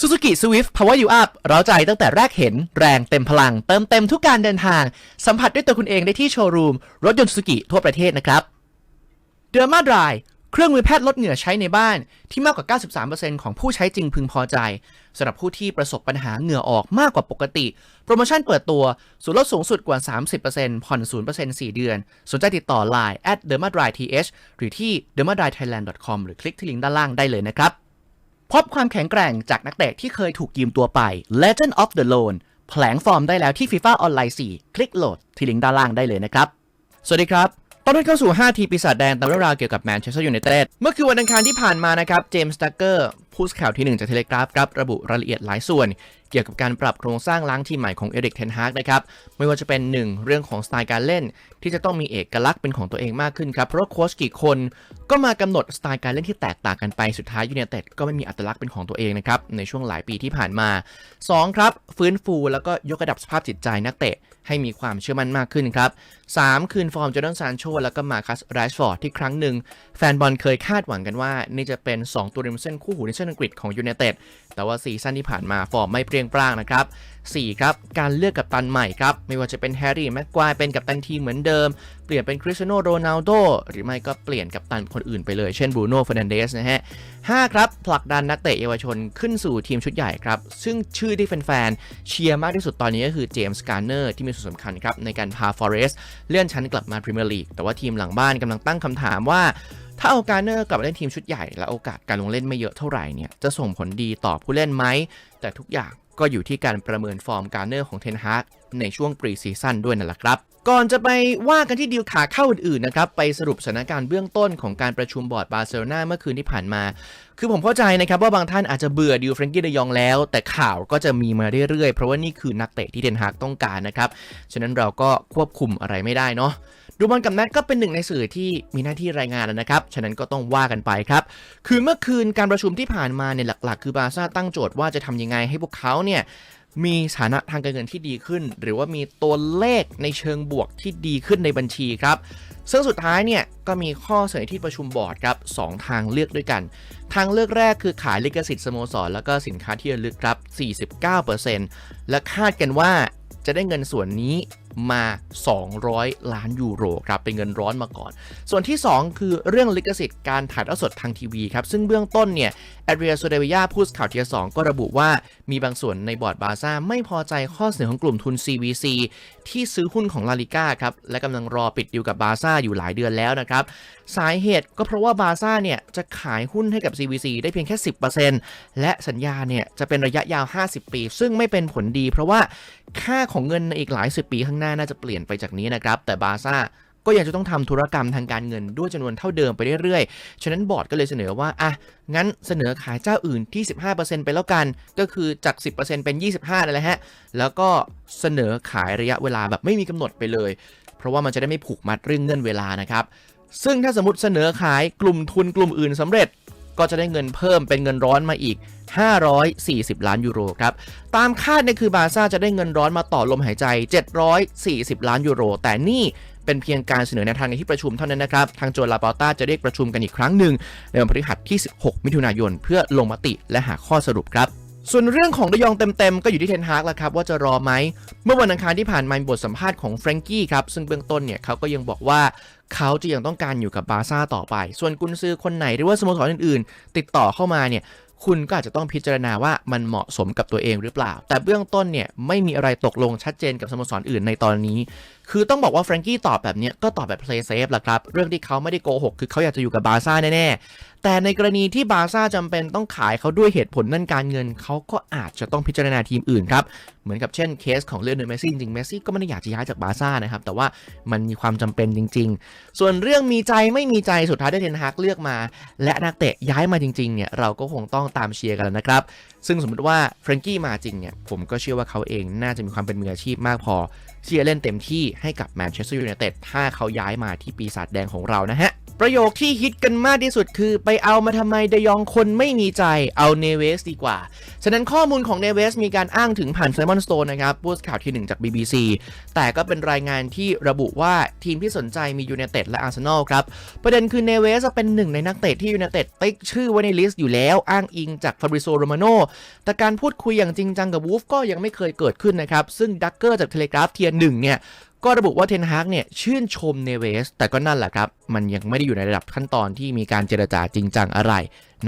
Suzuki Swift Power You Up เราใจตั้งแต่แรกเห็นแรงเต็มพลัง เติมเต็มทุกการเดินทาง สัมผัสด้วยตัวคุณเองได้ที่โชว์รูม รถยนต์ Suzuki ทั่วประเทศนะครับ เดอร์มาดรายเครื่องมือแพทย์ลดเหงื่อใช้ในบ้าน ที่มากกว่า 93%ของผู้ใช้จริงพึงพอใจสำหรับผู้ที่ประสบปัญหาเหงื่อออกมากกว่าปกติ โปรโมชั่นเปิดตัวส่วนลดสูงสุดกว่า 30%ผ่อน 0% 4 เดือน สนใจติดต่อ Line at dermadryth หรือที่ dermadrythailand.com หรือคลิกที่ลิงก์ด้านล่างได้เลยนะครับ พบความแข็งแกร่งจากนักเตะที่เคยถูกยืมตัวไป Legend of the Loan แผลงฟอร์มได้แล้วที่ FIFA Online 4 คลิกโหลดที่ลิงก์ด้านล่างได้เลยนะครับ สวัสดีครับตอนนี้เข้าสู่ 5 ทีปีศาจแดงตามเรื่องราวเกี่ยวกับแมนเชสเตอร์ยูไนเต็ด เมื่อคืนวันอังคารที่ผ่านมานะครับ เจมส์ ดักเกอร์ ผู้สข่าวที่ 1 จากเทเลกราฟครับระบุรายละเอียดหลายส่วน เกี่ยวกับการปรับโครงสร้างล้างทีมใหม่ของเอริกเทนฮากนะครับไม่ว่าจะเป็น 1 เรื่องของสไตล์การเล่น ที่จะต้องมีเอกลักษณ์เป็นของตัวเองมากขึ้นครับเพราะโค้ชกี่คนก็มากำหนดสไตล์การเล่นที่แตกต่างกันไปสุดท้ายยูไนเต็ดก็ไม่มีอัตลักษณ์เป็นของตัวเองนะครับในช่วงหลายปีที่ผ่านมา 2 ครับ ฟื้นฟูแล้วก็ยกระดับสภาพจิตใจนักเตะให้มีความเชื่อมั่นมากขึ้นครับ 3 คืนฟอร์มจอร์แดนซานโชแล้วก็มาคัสแรชฟอร์ดที่ครั้งหนึ่งแฟนบอลเคยคาดหวังกันว่า นี่จะเป็น 2 ตัวริมเส้นคู่หูในเนอังกฤษของยูไนเต็ดแต่ว่าซีซั่นที่ผ่านมาฟอร์มไม่เปรียงปร้างนะครับ 4 ครับ การเลือกกัปตันใหม่ครับ ไม่ว่าจะเป็นแฮร์รี่แม็กควายเป็นกัปตันทีมเหมือนเดิม เปลี่ยนเป็นคริสเตียโนโรนัลโดหรือไม่ก็เปลี่ยนกัปตันคนอื่นไปเลย เช่นบรูโน่เฟรนันเดสนะฮะ 5 ครับ ผลักดันนักเตะเยาวชนขึ้นสู่ทีมชุดใหญ่ครับ ซึ่งชื่อที่แฟนๆเชียร์มากที่สุดตอนนี้ก็คือเจมส์การ์เนอร์ที่มีส่วนสำคัญครับในการพาฟอเรสต์เลื่อนชั้นกลับมาพรีเมียร์ลีกแต่ว่าทีมหลังบ้านกำลังตั้งคำถามว่า ถ้าเอาการ์เนอร์กลับมาเล่นทีมชุดใหญ่ และโอกาสการลงเล่นไม่เยอะเท่าไหร่เนี่ยจะส่งผลดีต่อผู้เล่นไหม แต่ทุกอย่างก็อยู่ที่การประเมินฟอร์มการ์เนอร์ของเทนฮากในช่วงปรีซีซั่นด้วยนั่นแหละครับ ก่อนจะไปว่ากันที่ดีลขาเข้าอื่นๆนะครับ ไปสรุปสถานการณ์เบื้องต้นของการประชุมบอร์ดบาร์เซโลนาเมื่อคืนที่ผ่านมา คือผมเข้าใจนะครับว่าบางท่านอาจจะเบื่อดิวเฟรนกี้เดยองแล้ว แต่ข่าวก็จะมีมาเรื่อยๆ เพราะว่านี่คือนักเตะที่เทนฮากต้องการนะครับ ฉะนั้นเราก็ควบคุมอะไรไม่ได้เนาะ ดูบอลกับแนทก็เป็นหนึ่งในสื่อที่มีหน้าที่รายงานนะครับ ฉะนั้นก็ต้องว่ากันไปครับ คือเมื่อคืนการประชุมที่ผ่านมาเนี่ยหลัก ๆ คือบาซ่าตั้งโจทย์ว่าจะทำยังไงให้พวกเขาเนี่ยมีฐานะทางการเงินที่ดีขึ้น หรือว่ามีตัวเลขในเชิงบวกที่ดีขึ้นในบัญชีครับ ซึ่งสุดท้ายเนี่ยก็มีข้อเสนอที่ประชุมบอร์ดครับสองทางเลือกด้วยกัน ทางเลือกแรกคือขายลิขสิทธิ์สโมสร แล้วก็สินค้าที่ระลึกครับ 49%และคาดกันว่าจะได้เงินส่วนนี้ มา 200 ล้านยูโรครับเป็นเงินร้อนมาก่อน ส่วนที่ 2 คือเรื่องลิขสิทธิ์การถ่ายทอดสดทางทีวีครับซึ่งเบื้องต้นเนี่ยแอดเรียโซเดวิยาผู้สข่าวเทียสองก็ระบุว่ามีบางส่วนในบอร์ดบาซ่าไม่พอใจข้อเสนอของกลุ่มทุน CVC ที่ซื้อหุ้นของลาลิก้าครับและกำลังรอปิดดีลกับบาซ่าอยู่หลายเดือนแล้วนะครับสาเหตุก็เพราะว่าบาซ่าเนี่ยจะขายหุ้นให้กับ CVC ได้เพียงแค่ 10%และสัญญาเนี่ยจะเป็นระยะยาว 50 ปี ซึ่งไม่เป็นผลดีเพราะว่า ค่าของเงินในอีกหลายสิบปีข้างหน้าน่าจะเปลี่ยนไปจากนี้นะครับ แต่บาซ่าก็ยังจะต้องทำธุรกรรมทางการเงินด้วยจำนวนเท่าเดิมไปเรื่อยๆ ฉะนั้นบอร์ดก็เลยเสนอว่า อะ งั้นเสนอขายเจ้าอื่นที่ 15%ไปแล้วกัน ก็คือจาก 10%เป็น 25นั่นแหละฮะ แล้วก็เสนอขายระยะเวลาแบบไม่มีกำหนดไปเลย เพราะว่ามันจะได้ไม่ผูกมัดเรื่องเงื่อนเวลานะครับ ซึ่งถ้าสมมติเสนอขายกลุ่มทุนกลุ่มอื่นสำเร็จ ก็จะได้เงินเพิ่มเป็นเงินร้อนมาอีก 540 ล้านยูโรครับ ตามคาดเนี่ยคือบาซ่าจะได้เงินร้อนมาต่อลมหายใจ 740 ล้านยูโร แต่นี่เป็นเพียงการเสนอแนวทางในที่ประชุมเท่านั้นนะครับ ทางโจลาปอต้าจะเรียกประชุมกันอีกครั้งหนึ่งในวันพฤหัสที่ 16 มิถุนายน เพื่อลงมติและหาข้อสรุปครับ ส่วนเรื่องของดยองเต็มๆ ก็อยู่ที่เทนฮากแล้วครับว่าจะรอไหม เมื่อวันอังคารที่ผ่านมามีบทสัมภาษณ์ของแฟรงกี้ครับ ซึ่งเบื้องต้นเนี่ยเขาก็ยังบอกว่าเขาจะยังต้องการอยู่กับบาร์ซ่าต่อไป ส่วนกุนซือคนไหนหรือว่าสโมสรอื่นๆ ติดต่อเข้ามาเนี่ยคุณก็อาจจะต้องพิจารณาว่ามันเหมาะสมกับตัวเองหรือเปล่า แต่เบื้องต้นเนี่ยไม่มีอะไรตกลงชัดเจนกับสโมสรอื่นในตอนนี้คือต้องบอกว่าแฟรงกี้ตอบแบบนี้ก็ตอบแบบ play safe แหละครับ เรื่องที่เขาไม่ได้โกหกคือเขาอยากจะอยู่กับบาซ่าแน่ๆ แต่ในกรณีที่บาซ่าจำเป็นต้องขายเขาด้วยเหตุผลนั่นการเงิน เขาก็อาจจะต้องพิจารณาทีมอื่นครับ เหมือนกับเช่นเคสของเรื่องเนเมซี่จริงเมซี่ก็ไม่ได้อยากจะย้ายจากบาซ่านะครับ แต่ว่ามันมีความจำเป็นจริง ๆ ส่วนเรื่องมีใจไม่มีใจสุดท้ายได้เทนฮากเลือกมา และนักเตะย้ายมาจริงๆเนี่ยเราก็คงต้องตามเชียร์กันแล้วนะครับ ซึ่งสมมติว่าเฟรนกี้มาจริงเนี่ยผมก็เชื่อว่าเขาเองน่าจะมีความเป็นมืออาชีพมากพอที่จะเล่นเต็มที่ให้กับแมนเชสเตอร์ยูไนเต็ดถ้าเขาย้ายมาที่ปีศาจแดงของเรานะฮะ ประโยคที่ฮิตกันมากที่สุดคือ ไปเอามาทำไมเดยองคนไม่มีใจเอาเนเวสดีกว่า ฉะนั้นข้อมูลของเนเวสมีการอ้างถึงผ่านไซมอนสโตนนะครับผู้สื่อข่าวที่หนึ่งจาก BBC แต่ก็เป็นรายงานที่ระบุว่าทีมที่สนใจมียู n นเต็ดและอาร์เซนอลครับ ประเด็นคือเนเวสเป็นหนึ่งในนักเตะที่ยู n นเต็ดติ๊กชื่อไว้ในลิสต์อยู่แล้วอ้างอิงจากฟาบริโซโรมาโนแต่การพูดคุยอย่างจริงจังกับวูฟก็ยังไม่เคยเกิดขึ้นนะครับซึ่งดักเกอร์จากเทเลกราฟเทียร์หนึ่งเนี่ย ก็ระบุว่าเทนฮากเนี่ยชื่นชมเนเวส แต่ก็นั่นแหละครับ มันยังไม่ได้อยู่ในระดับขั้นตอนที่มีการเจรจาจริงจังอะไร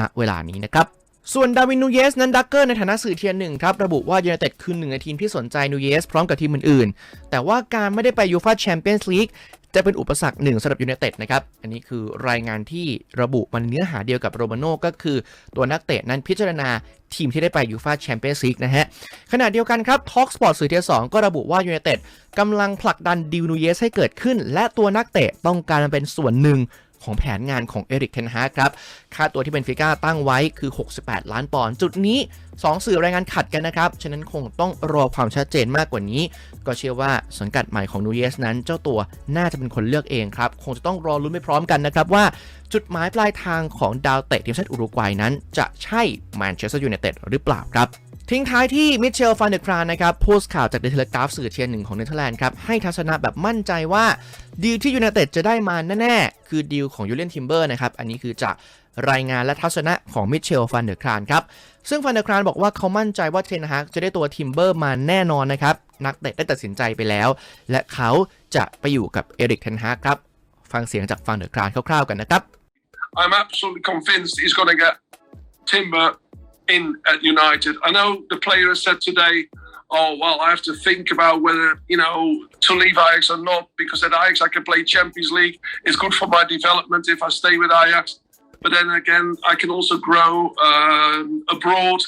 ณเวลานี้นะครับ ส่วนดาวินนูเยสนั้นดักเกอร์ในฐานะสื่อเทียนหนึ่งครับ ระบุว่ายูไนเต็ดคือหนึ่งในทีมที่สนใจนูเยสพร้อมกับทีมอื่นๆ แต่ว่าการไม่ได้ไปยูฟาแชมเปี้ยนส์ลีกจะเป็นอุปสรรคหนึ่งสำหรับยูไนเต็ดนะครับ อันนี้คือรายงานที่ระบุมันเนื้อหาเดียวกับโรมาโน่ก็คือตัวนักเตะนั้นพิจารณาทีมที่ได้ไปยูฟาแชมเปี้ยนส์ลีกนะฮะ ขณะเดียวกันครับท็อกสปอร์ตสื่อเทียสองก็ระบุว่ายูไนเต็ดกำลังผลักดันดิวนูเยสให้เกิดขึ้น และตัวนักเตะต้องการมาเป็นส่วนหนึ่ง ของแผนงานของเอริกเทนฮาครับ ค่าตัวที่เป็นฟิก้าตั้งไว้คือ 68 ล้านปอนด์จุดนี้ 2 สื่อรายงานขัดกันนะครับ ฉะนั้นคงต้องรอความชัดเจนมากกว่านี้ ก็เชื่อว่าสังกัดใหม่ของนูเยสนั้นเจ้าตัวน่าจะเป็นคนเลือกเองครับ คงจะต้องรอลุ้นไปพร้อมกันนะครับว่าจุดหมายปลายทางของดาวเตะทีมชาติอุรุกวัยนั้น จะใช่แมนเชสเตอร์ยูไนเต็ดหรือเปล่าครับทิ้งท้ายที่มิเชลฟานเดอร์ครานนะครับโพสต์ข่าวจากเดเทเลกราฟสื่อเทียนหนึ่งของเนเธอร์แลนด์ครับให้ทัศนะแบบมั่นใจว่าดีที่ยูไนเต็ดจะได้มาแน่ คือดีลของยูเลียนทิมเบอร์นะครับ อันนี้คือจากรายงานและทัศนะของมิเชลฟานเดอร์ครานครับ ซึ่งฟานเดอร์ครานบอกว่าเขามั่นใจว่าเทนฮากจะได้ตัวทิมเบอร์มาแน่นอนนะครับ นักเตะได้ตัดสินใจไปแล้ว และเขาจะไปอยู่กับเอริกเทนฮากครับ ฟังเสียงจากฟานเดอร์ครานคร่าวๆกันนะครับ I'm absolutely convinced he's going to get Timber in at United. I know the player has said today, oh, well, I have to think about whether, you know, to leave Ajax or not, because at Ajax I can play Champions League. It's good for my development if I stay with Ajax. But then again, I can also grow um, abroad.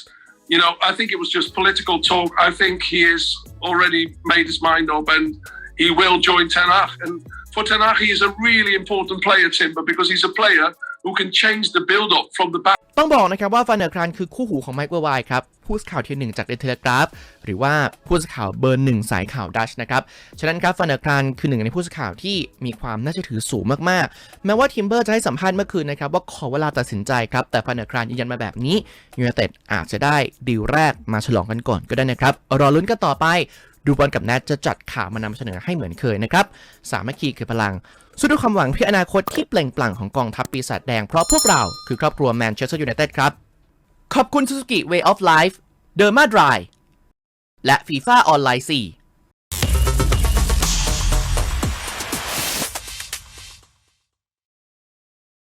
You know, I think it was just political talk. I think he has already made his mind up and he will join Ten Hag. And for Ten Hag, he is a really important player, Timber, because he's a player who can change the build-up from the back. ต้องบอกนะครับว่าฟานเดอร์ครานคือคู่หูของไมค์เวอร์ไวครับผู้สื่อข่าวทีหนึ่งจากเดอะเทเลกราฟหรือว่าผู้สื่อข่าวเบอร์หนึ่งสายข่าวดัชนะครับ ฉะนั้นครับฟานเดอร์ครานคือหนึ่งในผู้สื่อข่าวที่มีความน่าเชื่อถือสูงมากๆ แม้ว่าทิมเบอร์จะให้สัมภาษณ์เมื่อคืนนะครับว่าขอเวลาตัดสินใจครับ แต่ฟานเดอร์ครานยืนยันมาแบบนี้ยูไนเต็ดอาจจะได้ดีลแรกมาฉลองกันก่อนก็ได้นะครับรอลุ้นกันต่อไป ดูบอลกับแนทจะจัดข่าวมานำเสนอให้เหมือนเคยนะครับสามัคคีคือพลัง สู้ด้วยความหวังเพื่ออนาคตที่เปล่งปลั่งของกองทัพปีศาจแดง เพราะพวกเราคือครอบครัวแมนเชสเตอร์ยูไนเต็ดครับ ขอบคุณ Suzuki Way of Life Derma Dry และ FIFA Online 4